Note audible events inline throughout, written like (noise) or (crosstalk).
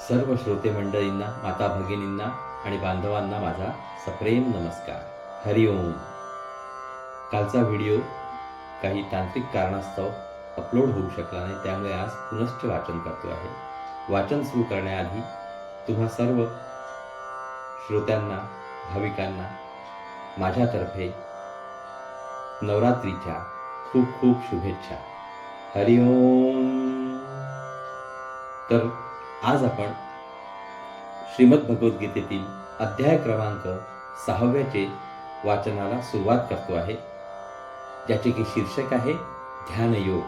सर्व श्रोते मंडळींना माता भगिनींना आणि बांधवांना माझा सप्रेम नमस्कार. हरिओम कालचा व्हिडिओ काही तांत्रिक कारणास्तव अपलोड होऊ शकला नाही त्यामुळे आज पुनश्च वाचन करतो आहे. वाचन सुरू करण्याआधी तुम्हा सर्व श्रोत्यांना भाविकांना माझ्यातर्फे नवरात्रीच्या खूप खूप शुभेच्छा. हरिओम तर आज आपण श्रीमद भगवद्गीतेतील अध्याय क्रमांक सहाव्याचे वाचनाला सुरुवात करतो आहे. ज्याचे की शीर्षक आहे ध्यानयोग.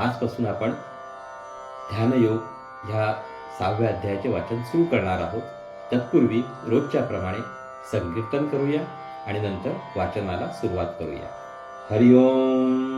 आजपासून आपण ध्यानयोग ह्या सहाव्या अध्यायाचे वाचन सुरू करणार आहोत. तत्पूर्वी रोजच्या प्रमाणे संकीर्तन करूया आणि नंतर वाचनाला सुरुवात करूया. हरिओम!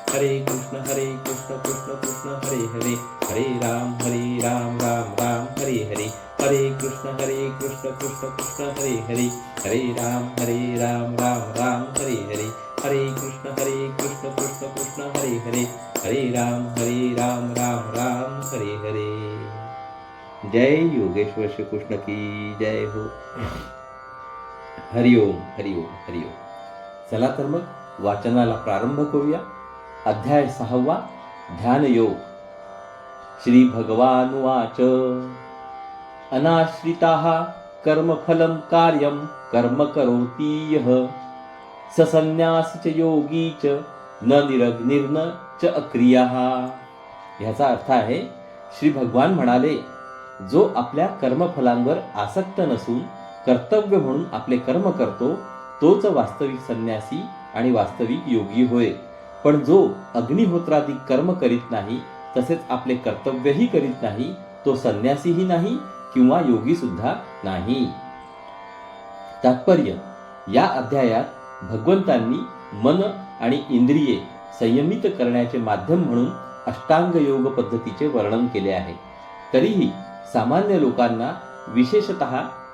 हरे कृष्ण हरे कृष्ण कृष्ण कृष्ण हरे हरे. हरे राम हरे राम राम राम हरे हरे. हरे कृष्ण हरे कृष्ण कृष्ण कृष्ण हरे हरे. हरे राम हरे राम राम राम हरे हरे. हरे कृष्ण हरे कृष्ण कृष्ण कृष्ण हरे हरे. हरे राम हरे राम राम राम हरे हरे. जय योगेश्वर श्री कृष्ण की जय हो. हरिओम हरिओम हरिओम चला तर मग वाचनाला प्रारंभ करूया. अध्याय सहावा ध्यान योग श्री भगवानुवाच अनाश्रिता अनाश्रिताः कर्मफलं कार्यं कर्म करोति यः। स संन्यासी च योगी च न निरग्निर्न च अक्रियः। ह्याचा अर्थ आहे श्री भगवान म्हणाले जो आपल्या कर्मफलांवर आसक्त नसून कर्तव्य म्हणून आपले कर्म करतो तोच वास्तविक संन्यासी आणि वास्तविक योगी होय. पण जो अग्निहोत्रादी कर्म करीत नाही तसेच आपले कर्तव्यही करीत नाही तो संन्यासीही नाही किंवा योगी सुद्धा नाही. तात्पर्य या अध्यायात भगवंतांनी मन आणि इंद्रिये संयमित करण्याचे माध्यम म्हणून अष्टांग योग पद्धतीचे वर्णन केले आहे. तरीही सामान्य लोकांना विशेषत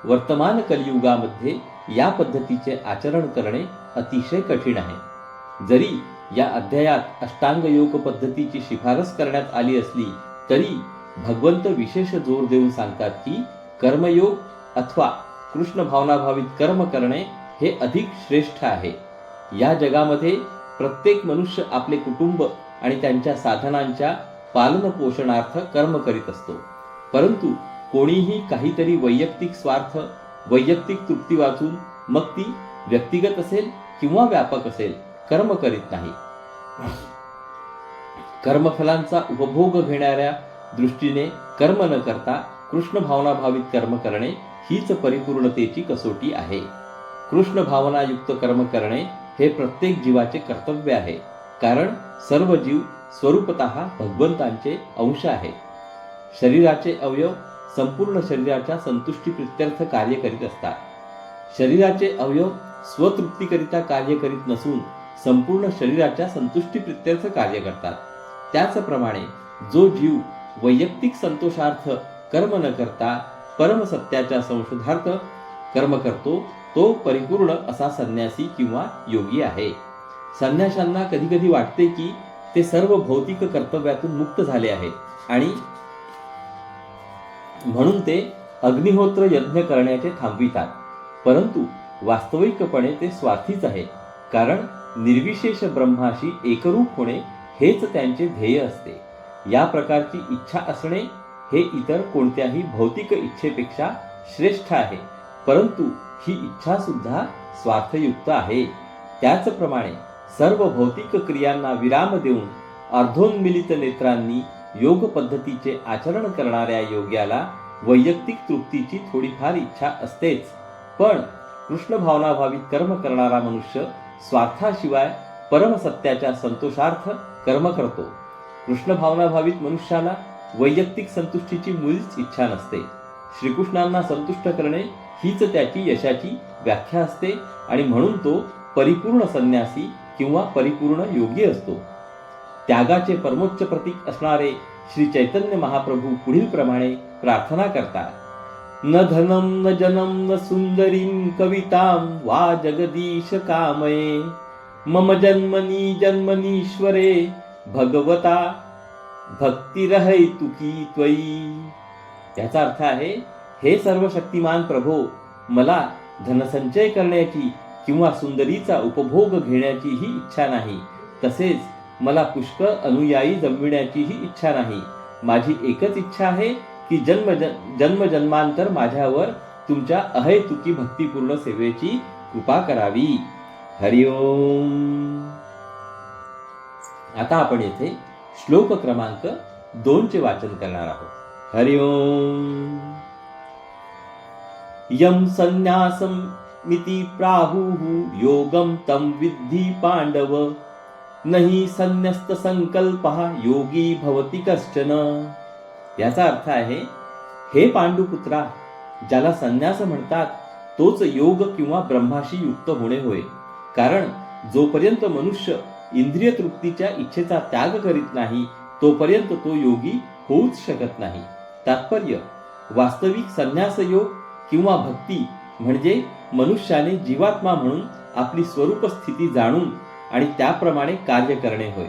वर्तमान कलियुगामध्ये या पद्धतीचे आचरण करणे अतिशय कठीण आहे. जरी या अध्यायात अष्टांग योग पद्धतीची शिफारस करण्यात आली असली तरी भगवंत विशेष जोर देऊन सांगतात की कर्मयोग अथवा कृष्ण भावनाभावित कर्म करणे हे अधिक श्रेष्ठ आहे. या जगामध्ये प्रत्येक मनुष्य आपले कुटुंब आणि त्यांच्या साधनांच्या पालन पोषणार्थ कर्म करीत असतो. परंतु कोणीही काहीतरी वैयक्तिक स्वार्थ वैयक्तिक तृप्ती वाचून मग ती व्यक्तिगत असेल किंवा व्यापक असेल कर्म करीत नाही. कर्मफलांचा उपभोग घेणाऱ्या दृष्टीने कर्म न करता कृष्ण भावनाभावित कर्म करणे हीच परिपूर्णतेची कसोटी आहे. कृष्ण भावनायुक्त कर्म करणे हे प्रत्येक जीवाचे कर्तव्य आहे. कारण सर्व जीव स्वरूपत भगवंतांचे अंश आहे. शरीराचे अवयव संपूर्ण शरीराच्या संतुष्टी प्रित्यर्थ कार्य करीत असतात. शरीराचे अवयव स्वतृप्तीकरिता कार्य करीत नसून संपूर्ण शरीराच्या संतुष्टी प्रित्यर्थ कार्य करतात. त्याचप्रमाणे जो जीव वैयक्तिक संतोषार्थ कर्म न करता परमसत्याच्या संशोधार्थ कर्म करतो तो परिपूर्ण असा संन्यासी किंवा योगी आहे. संन्याशांना कधी कधी वाटते की ते सर्व भौतिक कर्तव्यातून मुक्त झाले आहेत आणि म्हणून ते अग्निहोत्र यज्ञ करण्याचे थांबवितात. परंतु वास्तविकपणे ते स्वार्थीच आहे कारण निर्विशेष ब्रह्माशी एकरूप होणे हेच त्यांचे ध्येय असते. या प्रकारची इच्छा असणे हे इतर कोणत्याही भौतिक इच्छेपेक्षा श्रेष्ठ आहे. परंतु ही इच्छा सुद्धा स्वार्थयुक्त आहे. त्याचप्रमाणे सर्व भौतिक क्रियांना विराम देऊन अर्धोन्मिलित नेत्रांनी योग पद्धतीचे आचरण करणाऱ्या योग्याला वैयक्तिक तृप्तीची थोडीफार इच्छा असतेच. पण कृष्ण भावनाभावित कर्म करणारा मनुष्य स्वार्थाशिवाय परमसत्याच्या संतोषार्थ कर्म करतो. कृष्ण भावनाभावित मनुष्याला वैयक्तिक संतुष्टीची मुळीच इच्छा नसते. श्रीकृष्णांना संतुष्ट करणे हीच त्याची यशाची व्याख्या असते आणि म्हणून तो परिपूर्ण संन्यासी किंवा परिपूर्ण योगी असतो. त्यागाचे परमोच्च प्रतीक असणारे श्री चैतन्य महाप्रभू पुढील प्रमाणे प्रार्थना करतात. न धनम न जनम न सुंदरीं कवितां वा जगदीश कामये। मम जन्मनी जन्मनीश्वरे भगवता भक्तिरहैतुकी त्वयी। याचा अर्थ आहे हे सर्व शक्तिमान प्रभो मला धनसंचय करण्याची किंवा सुंदरीचा उपभोग घेण्याचीही इच्छा नाही तसेच मला पुष्कळ अनुयायी जमविण्याचीही इच्छा नाही माझी एकच इच्छा आहे की जन्म जन्म जन्मांतर माझ्यावर तुमच्या अहैतुकी भक्तिपूर्ण सेवेची कृपा करावी. हरिओम आता आपण येथे श्लोक क्रमांक दोनचे वाचन करणार आहोत. हरिओम यम संन्यासम मिति प्राहुः योगम तम विद्धि पांडव नहि संन्यस्त संकल्पः योगी भवति कश्चन। याचा अर्थ आहे हे पांडुपुत्रा ज्याला संन्यास म्हणतात तोच योग किंवा ब्रह्माशी युक्त होणे होय. कारण जोपर्यंत मनुष्य इंद्रिय तृप्तीच्या इच्छेचा त्याग करीत नाही तोपर्यंत तो योगी होऊच शकत नाही. तात्पर्य वास्तविक संन्यास योग किंवा भक्ती म्हणजे मनुष्याने जीवात्मा म्हणून आपली स्वरूप स्थिती जाणून आणि त्याप्रमाणे कार्य करणे होय.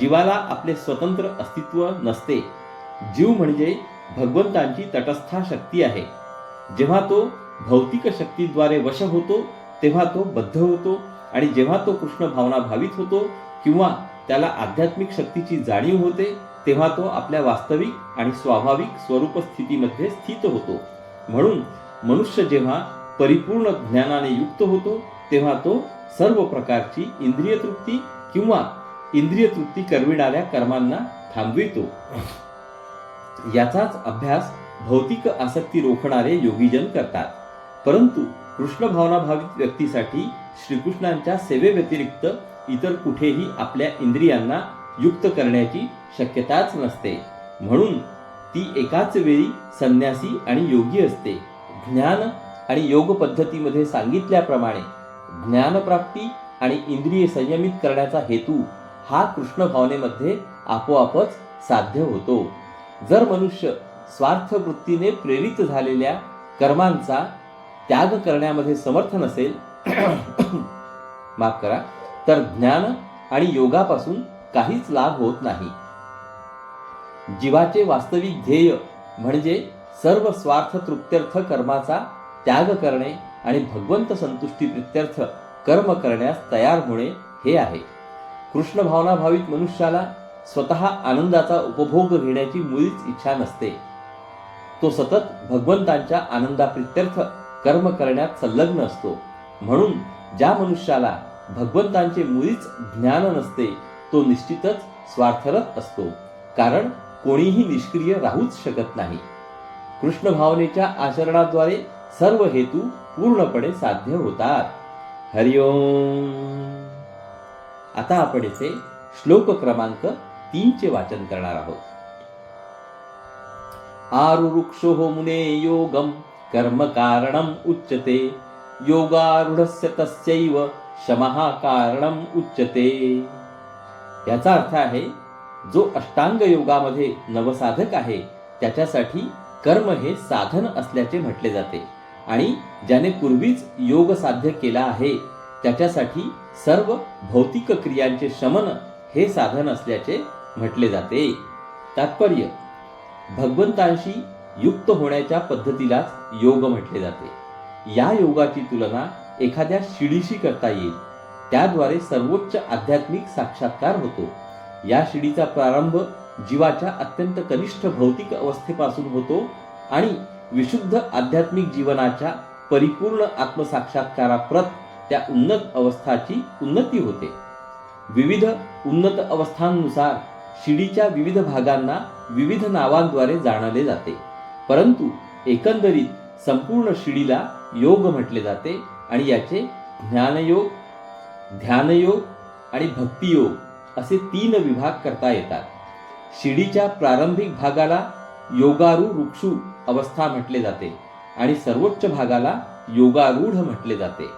जीवाला आपले स्वतंत्र अस्तित्व नसते. जीव म्हणजे भगवंतांची तटस्था शक्ती आहे. जेव्हा तो भौतिक शक्तीद्वारे वश होतो तेव्हा तो बद्ध होतो आणि जेव्हा तो कृष्ण भावना भावित होतो किंवा त्याला आध्यात्मिक शक्तीची जाणीव होते तेव्हा तो आपल्या वास्तविक आणि स्वाभाविक स्वरूप स्थितीमध्ये स्थित होतो. म्हणून मनुष्य जेव्हा परिपूर्ण ज्ञानाने युक्त होतो तेव्हा तो सर्व प्रकारची इंद्रिय तृप्ती किंवा इंद्रिय तृप्ती करविणाऱ्या कर्मांना थांबवितो. याचाच अभ्यास भौतिक आसक्ती रोखणारे योगीजन करतात. परंतु कृष्ण भावनाभावित व्यक्तीसाठी श्रीकृष्णांच्या सेवेव्यतिरिक्त इतर कुठेही आपल्या इंद्रियांना युक्त करण्याची शक्यताच नसते. म्हणून ती एकाच वेळी संन्यासी आणि योगी असते. ज्ञान आणि योग पद्धतीमध्ये सांगितल्याप्रमाणे ज्ञानप्राप्ती आणि इंद्रिय संयमित करण्याचा हेतू हा कृष्ण भावनेमध्ये आपोआपच साध्य होतो. जर मनुष्य स्वार्थ वृत्तीने प्रेरित झालेल्या कर्मांचा त्याग करण्यामध्ये समर्थ नसेल (clears throat) माफ करा तर ज्ञान आणि योगापासून काहीच लाभ होत नाही. जीवाचे वास्तविक ध्येय म्हणजे सर्व स्वार्थ तृप्त्यर्थ कर्माचा त्याग करणे आणि भगवंत संतुष्टी प्रित्यर्थ कर्म करण्यास तयार होणे हे आहे. कृष्ण भावनाभावित मनुष्याला स्वतः आनंदाचा उपभोग घेण्याची मुळीच इच्छा नसते. तो सतत भगवंतांच्या आनंदाप्रित्यर्थ कर्म करण्यात संलग्न असतो. म्हणून ज्या मनुष्याला भगवंतांचे मुळीच ज्ञान नसते तो निश्चितच स्वार्थरत असतो. कारण कोणीही निष्क्रिय राहूच शकत नाही. कृष्ण भावनेच्या आचरणाद्वारे सर्व हेतू पूर्णपणे साध्य होतात. हरिओम. आता आपण येथे श्लोक क्रमांक तीन चे वाचन करणार आहोत. आरुरुक्षो मुने योगम कर्म कारणम उच्यते। योगारूढस्य तस्यैव शमः कारणम उच्यते। याचा अर्थ आहे जो अष्टांग योगामध्ये नवसाधक आहे त्याच्यासाठी कर्म हे साधन असल्याचे म्हटले जाते. आणि ज्याने पूर्वीच योग साध्य केला आहे त्याच्यासाठी सर्व भौतिक क्रियांचे शमन हे साधन असल्याचे म्हटले जाते. तात्पर्य भगवंतांशी युक्त होण्याच्या पद्धतीलाच योग म्हटले जाते. या योगाची तुलना एखाद्या शिडीशी करता येईल. त्याद्वारे सर्वोच्च आध्यात्मिक साक्षात्कार होतो. या शिडीचा प्रारंभ जीवाच्या अत्यंत कनिष्ठ भौतिक अवस्थेपासून होतो आणि विशुद्ध आध्यात्मिक जीवनाच्या परिपूर्ण आत्मसाक्षात्काराप्रत त्या उन्नत अवस्थाची उन्नती होते. विविध उन्नत अवस्थांनुसार शिडीच्या विविध भागांना विविध नावांद्वारे जाणले जाते. परंतु एकंदरीत संपूर्ण शिडीला योग म्हटले जाते आणि याचे ज्ञानयोग ध्यानयोग आणि भक्तियोग असे तीन विभाग करता येतात. शिडीच्या प्रारंभिक भागाला योगारू रुक्षू अवस्था म्हटले जाते आणि सर्वोच्च भागाला योगारूढ म्हटले जाते.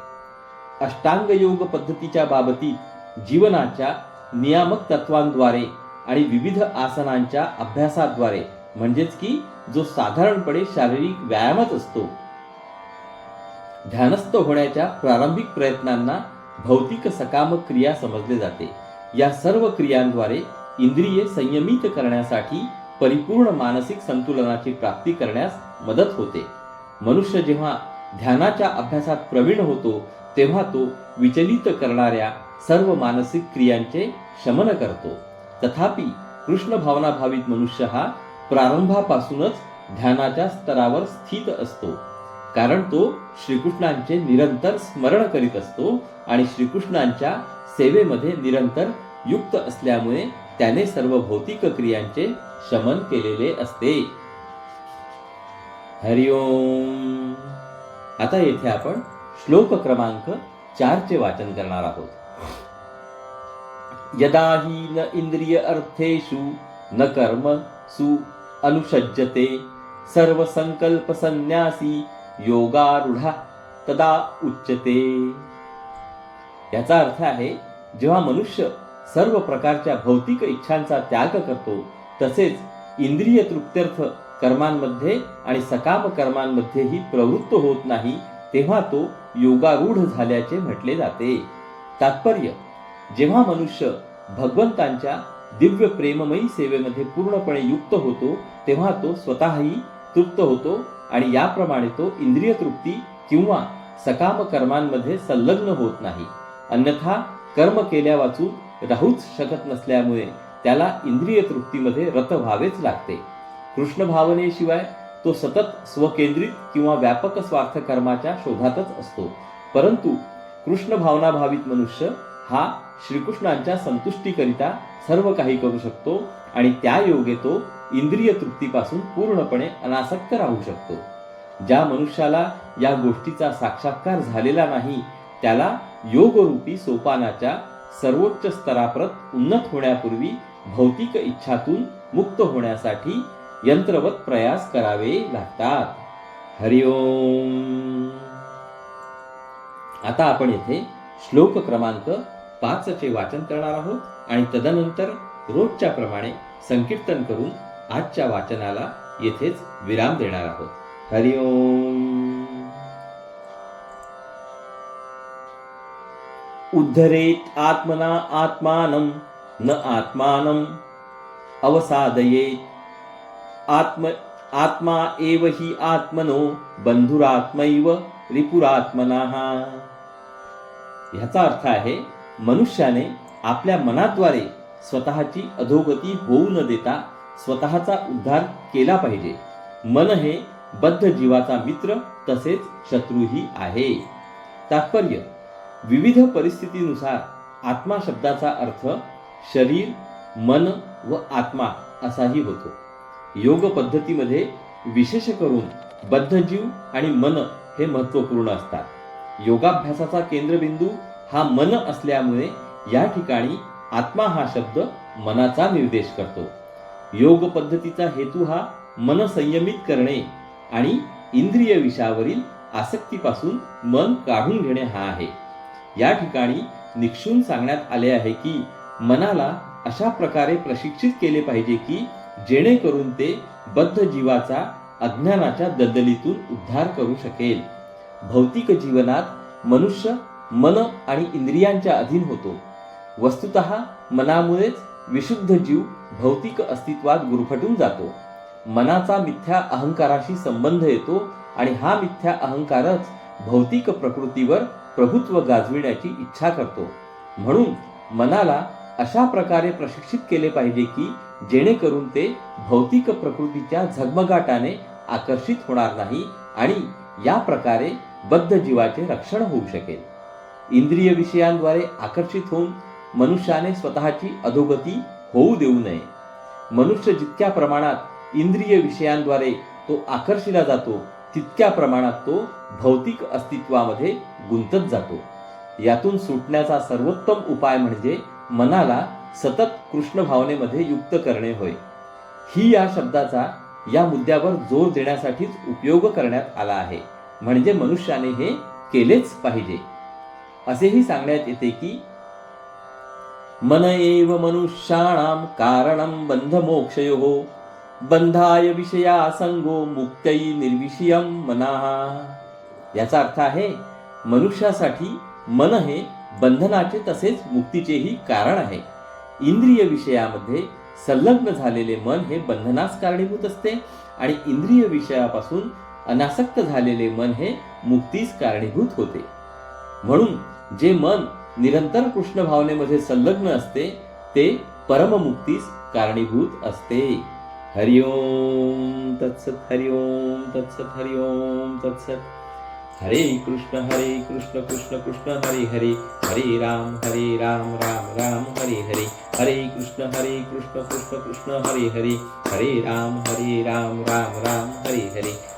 अष्टांग योग पद्धतीच्या बाबतीत जीवनाच्या नियामक तत्वांद्वारे आणि विविध आसनांच्या अभ्यासाद्वारे. म्हणजेच की जो साधारणपणे शारीरिक व्यायामच असतो. ध्यानस्थ होण्याच्या प्रारंभिक प्रयत्नांना भौतिक सकाम क्रिया समजले जाते. या सर्व क्रियांद्वारे इंद्रिये संयमित करण्यासाठी परिपूर्ण मानसिक संतुलनाची प्राप्ती करण्यास मदत होते. मनुष्य जेव्हा ध्यानाच्या अभ्यासात प्रवीण होतो तेव्हा तो विचलित करणाऱ्या सर्व मानसिक क्रियांचे शमन करतो. तथापि कृष्ण भावना भावित मनुष्य हा प्रारंभापासूनच ध्यानाच्या स्तरावर स्थित असतो. कारण तो श्रीकृष्णांचे निरंतर स्मरण करीत असतो आणि श्रीकृष्णांच्या सेवेमध्ये निरंतर युक्त असल्यामुळे त्याने सर्व भौतिक क्रियांचे शमन केलेले असते. हरिओम आता येथे आपण श्लोक क्रमांक चारचे वाचन करणार आहोत. यदा हि न इंद्रिय अर्थेषु न कर्म सु अनुषज्यते सर्व संकल्प संन्यासी योगारूढा तदा उच्यते। याचा अर्थ आहे जेव्हा मनुष्य सर्व प्रकारच्या भौतिक इच्छांचा त्याग करतो तसेच इंद्रिय तृप्त्यर्थ कर्मांमध्ये आणि सकाम कर्मांमध्येही प्रवृत्त होत नाही तेव्हा तो योगारूढ झाल्याचे म्हटले जाते. तात्पर्य जेव्हा मनुष्य भगवंतांच्या दिव्य प्रेममयी सेवेमध्ये पूर्णपणे युक्त होतो तेव्हा तो स्वतःही तृप्त होतो आणि याप्रमाणे तो इंद्रिय तृप्ती किंवा सकाम कर्मांमध्ये संलग्न होत नाही. अन्यथा कर्म केल्या वाचून राहूच शकत नसल्यामुळे त्याला इंद्रिय तृप्तीमध्ये रत व्हावेच लागते. कृष्ण भावनेशिवाय तो सतत स्वकेंद्रित किंवा व्यापक स्वार्थ कर्माच्या शोधातच असतो. परंतु कृष्ण भावनाभावित मनुष्य हा श्रीकृष्णांच्या संतुष्टीकरिता सर्व काही करू शकतो आणि त्या योगे तो इंद्रिय तृप्तीपासून पूर्णपणे अनासक्त राहू शकतो. ज्या मनुष्याला या गोष्टीचा साक्षात्कार झालेला नाही त्याला योगरूपी सोपानाच्या सर्वोच्च स्तराप्रत उन्नत होण्यापूर्वी भौतिक इच्छातून मुक्त होण्यासाठी यंत्रवत प्रयास करावे लागतात. हरिओम आता आपण येथे श्लोक क्रमांक पाचचे वाचन करणार आहोत आणि तदनंतर रोजच्या प्रमाणे संकीर्तन करून आजच्या वाचनाला येथेच विराम देणार आहोत. हरिओम उद्धरेत आत्मना आत्मानं न आत्मानं अवसादयेत. आत्म आत्मा एव हि आत्मनो बंधुरात्मैव रिपुरात्मना. ह्याचा अर्थ आहे मनुष्याने आपल्या मनाद्वारे स्वतःची अधोगती होऊ न देता स्वतःचा उद्धार केला पाहिजे. मन हे बद्ध जीवाचा मित्र तसेच शत्रूही आहे. तात्पर्य विविध परिस्थितीनुसार आत्मा शब्दाचा अर्थ शरीर मन व आत्मा असाही होतो. योग पद्धतीमध्ये विशेष करून बद्धजीव आणि मन हे महत्त्वपूर्ण असतात. योगाभ्यासाचा केंद्रबिंदू हा मन असल्यामुळे या ठिकाणी आत्मा हा शब्द मनाचा निर्देश करतो. योग पद्धतीचा हेतू हा मन संयमित करणे आणि इंद्रिय विषयावरील आसक्तीपासून मन काढून घेणे हा आहे. या ठिकाणी निक्षून सांगण्यात आले आहे की मनाला अशा प्रकारे प्रशिक्षित केले पाहिजे की जेणेकरून ते बद्ध जीवाचा अज्ञानाच्या दलदलीतून उद्धार करू शकेल. भौतिक जीवनात मनुष्य मन आणि इंद्रियांच्या अधीन होतो. वस्तुत मनामुळेच विशुद्ध जीव भौतिक अस्तित्वात गुरफटून जातो. मनाचा मिथ्या अहंकाराशी संबंध येतो आणि हा मिथ्या अहंकारच भौतिक प्रकृतीवर प्रभुत्व गाजविण्याची इच्छा करतो. म्हणून मनाला अशा प्रकारे प्रशिक्षित केले पाहिजे की जेणेकरून ते भौतिक प्रकृतीच्या झगमगाटाने आकर्षित होणार नाही आणि या प्रकारे बद्ध जीवाचे रक्षण होऊ शकेल. इंद्रिय विषयांद्वारे आकर्षित होऊन मनुष्याने स्वतःची अधोगती होऊ देऊ नये. मनुष्य जितक्या प्रमाणात इंद्रिय विषयांद्वारे तो आकर्षिला जातो तितक्या प्रमाणात तो भौतिक अस्तित्वामध्ये गुंतत जातो. यातून सुटण्याचा सर्वोत्तम उपाय म्हणजे मनाला सतत कृष्ण भावनेमध्ये युक्त करणे होय. ही या शब्दाचा या मुद्द्यावर जोर देण्यासाठीच उपयोग करण्यात आला आहे. म्हणजे मनुष्याने हे केलेच पाहिजे. असेही सांगण्यात येते की मन एव मनुष्याणाम कारणम बंध मोक्षयो बंधाय विषया संगो मुक्तई निर्विषयम मना। याचा अर्थ आहे मनुष्यासाठी मन हे बंधनाचे तसेच मुक्तीचेही कारण आहे. इंद्रिय विषयामध्ये संलग्न झालेले मन हे बंधनास कारणीभूत असते आणि इंद्रिय विषयापासून अनासक्त झालेले मन हे मुक्तीस कारणीभूत होते. म्हणून जे मन निरंतर कृष्ण भावनेमध्ये संलग्न असते ते परममुक्तीस कारणीभूत असते. हरिओम तत्सत हरिओम तत्सत हरिओम तत्सत. हरे कृष्ण हरे कृष्ण कृष्ण कृष्ण हरे हरे. हरे राम हरे राम राम राम हरे हरे. हरे कृष्ण हरे कृष्ण कृष्ण कृष्ण हरे हरे. हरे राम हरे राम राम राम हरे हरे.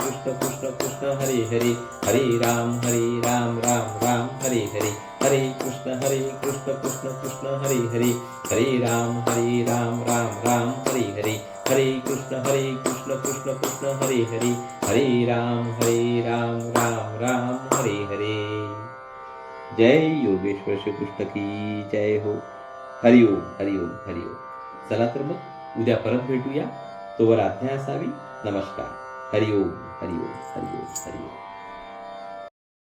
कृष्ण कृष्ण कृष्ण, हरे हरे हरे राम हरे राम राम राम, हरे हरे हरे कृष्ण हरे कृष्ण कृष्ण कृष्ण, हरे हरे हरे राम हरे राम राम राम, हरे हरे हरे कृष्ण हरे कृष्ण कृष्ण कृष्ण, हरे हरे हरे राम हरे राम राम राम, हरे हरे। जय योगेश्वर श्रीकृष्ण की जय हो। हरिओम हरिओम हरिओम चला तर मग उद्या परत भेटूया। तोवर आज्ञा असावी। नमस्कार। हरिओम हरिओम हरिओम हरिओम